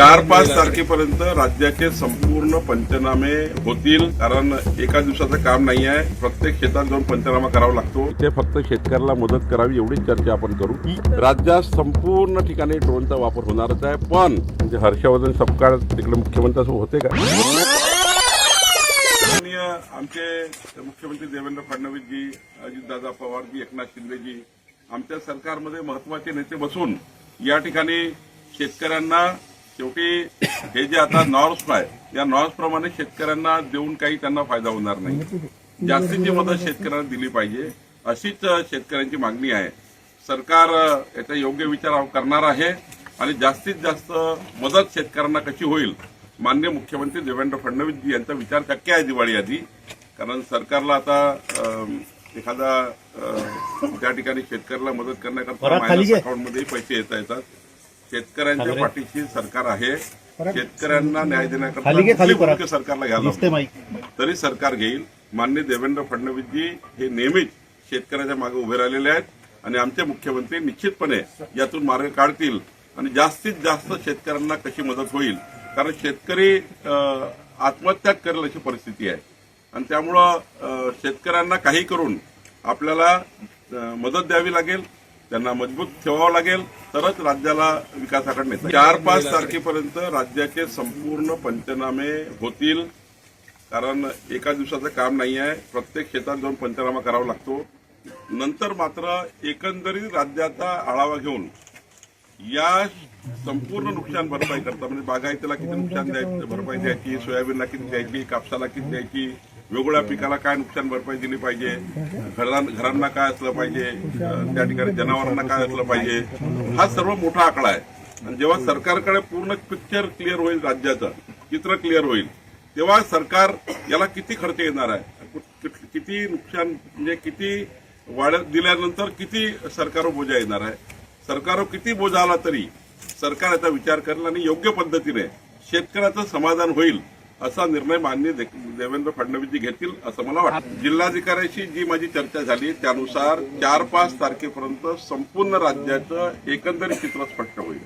चार पाच तारखेपर्यंत राज्याचे संपूर्ण पंचनामे होतील कारण एका दिवसाचं काम नाही आहे. प्रत्येक शेतात जाऊन पंचनामा करावा लागतो. इथे फक्त शेतकऱ्याला मदत करावी एवढीच चर्चा आपण करू. राज्यात संपूर्ण ठिकाणी ड्रोनचा वापर होणारच आहे पण म्हणजे हर्षवर्धन सपकाळ तिकडे मुख्यमंत्री असं होते का? आमचे मुख्यमंत्री देवेंद्र फडणवीसजी अजितदादा पवारजी एकनाथ शिंदेजी आमच्या सरकारमध्ये महत्त्वाचे नेते बसून या ठिकाणी शेतकऱ्यांना शेवटी हे जे आता नॉर्म्स आहे या नॉर्म्स प्रमाणे शेतकऱ्यांना देऊन काही त्यांना फायदा होणार नाही. जास्तीची मदत शेतकऱ्यांना दिली पाहिजे अशीच शेतकऱ्यांची मागणी आहे. सरकार याचा योग्य विचार करणार आहे आणि जास्तीत जास्त मदत शेतकऱ्यांना कशी होईल मान्य मुख्यमंत्री देवेंद्र फडणवीसजी यांचा विचार शक्य आहे दिवाळी आधी. कारण सरकारला आता एखादा त्या ठिकाणी शेतकऱ्याला मदत करण्याकरता अकाउंटमध्येही पैसे येता येतात. शेतकऱ्यांच्या पाठीशी सरकार आहे. शेतकऱ्यांना न्याय देण्याकरता सरकारला घ्यायला. तरी सरकार घेईल. मान्य देवेंद्र फडणवीसजी हे नेहमीच शेतकऱ्याच्या मागे उभे राहिलेले आहेत आणि आमचे मुख्यमंत्री निश्चितपणे यातून मार्ग काढतील आणि जास्तीत जास्त शेतकऱ्यांना कशी मदत होईल. कारण शेतकरी आत्महत्या करेल अशी परिस्थिती आहे. आणि त्यामुळं शेतकऱ्यांना काही करून आपल्याला मदत द्यावी लागेल. त्यांना मजबूत ठेवावं लागेल तरच राज्याला विकासाकडे नेता येईल. चार पाच तारखेपर्यंत राज्याचे संपूर्ण पंचनामे होतील कारण एका दिवसाचं काम नाही आहे प्रत्येक शेतात जाऊन पंचनामा करावा लागतो नंतर मात्र एकंदरीत राज्याचा आढावा घेऊन या संपूर्ण नुकसान भरपाई करता म्हणजे बागायतीला किती नुकसान द्यायचं भरपाई द्यायची सोयाबीनला किती द्यायची कापसाला किती द्यायची वेगवेगळ्या पिकाला काय नुकसान भरपाई दिली पाहिजे? घरां घरांना काय असलं पाहिजे? त्या ठिकाणी जनावरांना काय असलं पाहिजे? हा सर्व मोठा आकडा आहे. आणि जेव्हा सरकारकडे पूर्ण पिक्चर क्लिअर होईल राज्याचं चित्र क्लिअर होईल तेव्हा सरकार याला किती खर्च येणार आहे? किती नुकसान म्हणजे किती वाढ दिल्यानंतर किती सरकारवर बोजा येणार आहे? सरकारवर किती बोजा आला तरी सरकार याचा विचार करेल आणि योग्य पद्धतीने शेतकऱ्याचं समाधान होईल. असा निर्णय मान्य देवेंद्र फडणवीसजी घेतील असं मला वाटतं. जिल्हाधिकाऱ्याशी जी माझी चर्चा झाली त्यानुसार चार पाच तारखेपर्यंत संपूर्ण राज्याचं एकंदरीत चित्र स्पष्ट होईल.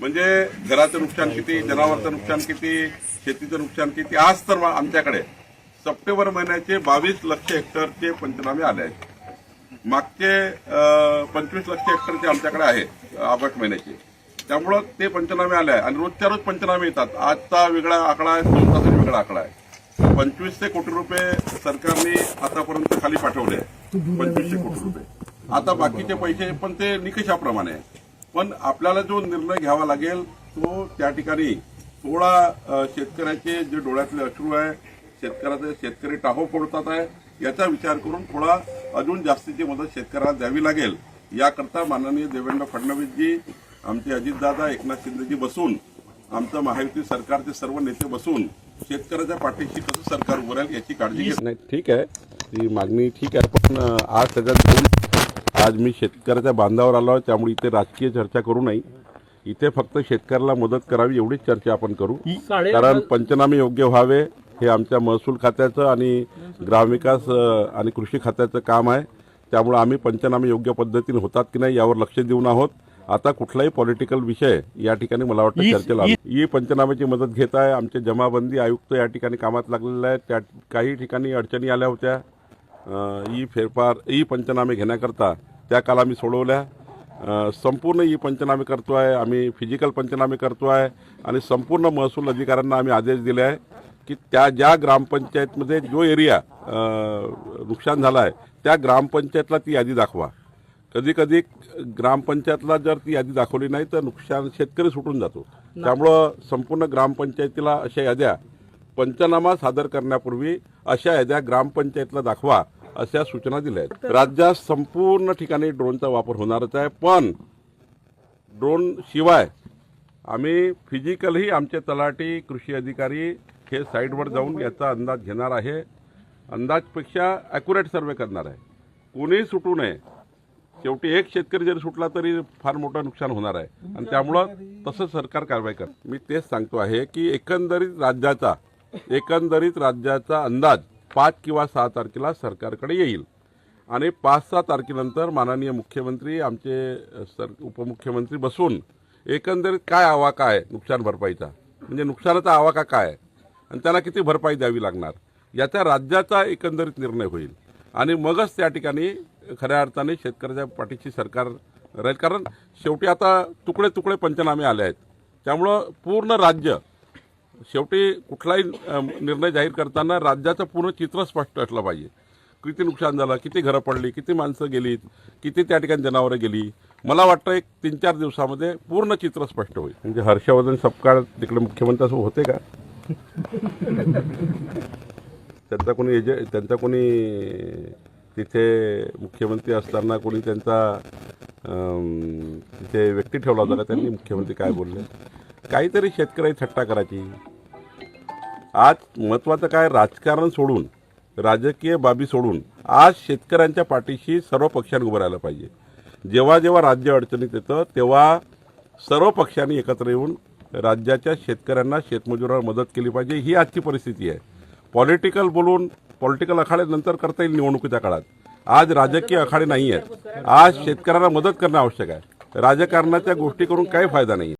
म्हणजे घराचं नुकसान किती जनावरचं नुकसान किती शेतीचं नुकसान किती आज तर आमच्याकडे सप्टेंबर महिन्याचे बावीस लक्ष हेक्टरचे पंचनामे आले आहेत. मागचे पंचवीस लक्ष हेक्टरचे आमच्याकडे आहेत ऑगस्ट महिन्याचे. त्यामुळं ते पंचनामे आले आहे आणि रोजच्या रोज पंचनामे येतात. आजचा वेगळा आकडा आहे दोन तासाचा वेगळा आकडा आहे. पंचवीसशे कोटी रुपये सरकारने आतापर्यंत खाली पाठवले पंचवीसशे कोटी रुपये. आता बाकीचे पैसे पण ते निकषाप्रमाणे पण आपल्याला जो निर्णय घ्यावा लागेल तो त्या ठिकाणी थोडा शेतकऱ्याचे जे डोळ्यातले अश्रू आहे शेतकऱ्याचे शेतकरी टाहो फोडतात आहे याचा विचार करून थोडा अजून जास्तीची मदत शेतकऱ्याला द्यावी लागेल. याकरता माननीय देवेंद्र फडणवीसजी आमचे अजितदादा एकनाथ शिंदेजी बसून आमचं महायुती सरकारचे सर्व नेते बसून शेतकऱ्याच्या पाठीशी कसं सरकार उभं राहील याची काळजी घेत नाही ठीक आहे. ती मागणी ठीक आहे. पण आज त्याच्यात आज मी शेतकऱ्याच्या बांधावर आलो आहे. त्यामुळे इथे राजकीय चर्चा करू नये. इथे फक्त शेतकऱ्याला मदत करावी एवढीच चर्चा आपण करू. कारण पंचनामे योग्य व्हावे हे आमच्या महसूल खात्याचं आणि ग्रामविकास आणि कृषी खात्याचं काम आहे. त्यामुळे आम्ही पंचनामे योग्य पद्धतीने होतात की नाही यावर लक्ष देऊन आहोत. आता कुठलाही पॉलिटिकल विषय या ठिकाणी मला वाटतं चर्चेला. ई पंचनाम्याची मदत घेत आहे. आमचे जमाबंदी आयुक्त या ठिकाणी कामात लागलेले आहेत. त्या काही ठिकाणी अडचणी आल्या होत्या. ई फेरफार ई पंचनामे घेण्याकरता त्या काल आम्ही सोडवल्या. संपूर्ण ई पंचनामे करतो आहे. आम्ही फिजिकल पंचनामे करतो आहे. आणि संपूर्ण महसूल अधिकाऱ्यांना आम्ही आदेश दिले आहे की त्या ज्या ग्रामपंचायतमध्ये जो एरिया नुकसान झाला आहे त्या ग्रामपंचायतला ती यादी दाखवा. कधी कधी ग्रामपंचायतला जर ती यादी दाखवली नाही तर नुकसान शेतकरी सुटून जातो. त्यामुळं संपूर्ण ग्रामपंचायतीला अशा याद्या पंचनामा सादर करण्यापूर्वी अशा याद्या ग्रामपंचायतला दाखवा अशा सूचना दिल्या आहेत. राज्यात संपूर्ण ठिकाणी ड्रोनचा वापर होणारच आहे पण ड्रोन शिवाय आम्ही फिजिकलही आमचे तलाठी कृषी अधिकारी हे साईडवर जाऊन याचा अंदाज घेणार आहे. अंदाजपेक्षा ॲक्युरेट सर्वे करणार आहे. कोणीही सुटू नये. शेवटी एक शेतकरी जरी सुटला तरी फार मोठं नुकसान होणार आहे. आणि त्यामुळं तसं सरकार कारवाई कर. मी तेच सांगतो आहे की एकंदरीत राज्याचा एकंदरीत राज्याचा अंदाज पाच किंवा सहा तारखेला सरकारकडे येईल. आणि पाच सहा तारखेनंतर माननीय मुख्यमंत्री आमचे सर उपमुख्यमंत्री बसून एकंदरीत काय आवाका आहे नुकसान भरपाईचा? म्हणजे नुकसानाचा आवाका काय? आहे आणि त्यांना किती भरपाई द्यावी लागणार? याचा राज्याचा एकंदरीत निर्णय होईल. आणि मगच त्या ठिकाणी खऱ्या अर्थाने शेतकऱ्याच्या पाठीशी सरकार राहील. कारण शेवटी आता तुकडे तुकडे पंचनामे आले आहेत. त्यामुळं पूर्ण राज्य शेवटी कुठलाही निर्णय जाहीर करताना राज्याचं पूर्ण चित्र स्पष्ट असलं पाहिजे. किती नुकसान झालं किती घरं पडली किती माणसं गेलीत किती त्या ठिकाणी जनावरं गेली. मला वाटतं एक तीन चार दिवसामध्ये पूर्ण चित्र स्पष्ट होईल. म्हणजे हर्षवर्धन सपकाळ तिकडे मुख्यमंत्री असं होते का? त्यांचा कोणी एजे त्यांचा कोणी तिथे मुख्यमंत्री असताना कोणी त्यांचा तिथे व्यक्ती ठेवला होता का? त्यांनी मुख्यमंत्री काय बोलले? काहीतरी शेतकऱ्याची थट्टा करायची. आज महत्त्वाचं काय? राजकारण सोडून राजकीय बाबी सोडून आज शेतकऱ्यांच्या पाठीशी सर्व पक्षांनी उभं राहिलं पाहिजे. जेव्हा जेव्हा राज्य अडचणीत येतं तेव्हा सर्व पक्षांनी एकत्र येऊन राज्याच्या शेतकऱ्यांना शेतमजुरावर मदत केली पाहिजे. ही आजची परिस्थिती आहे. पॉलिटिकल बोलून पॉलिटिकल आखाडे नंतर करता येईल निवडणुकीच्या काळात. आज राजकीय आखाडे नाही आहेत आज शेतकऱ्यांना मदत करणं आवश्यक आहे. राजकारणाच्या गोष्टी करून काही फायदा नाही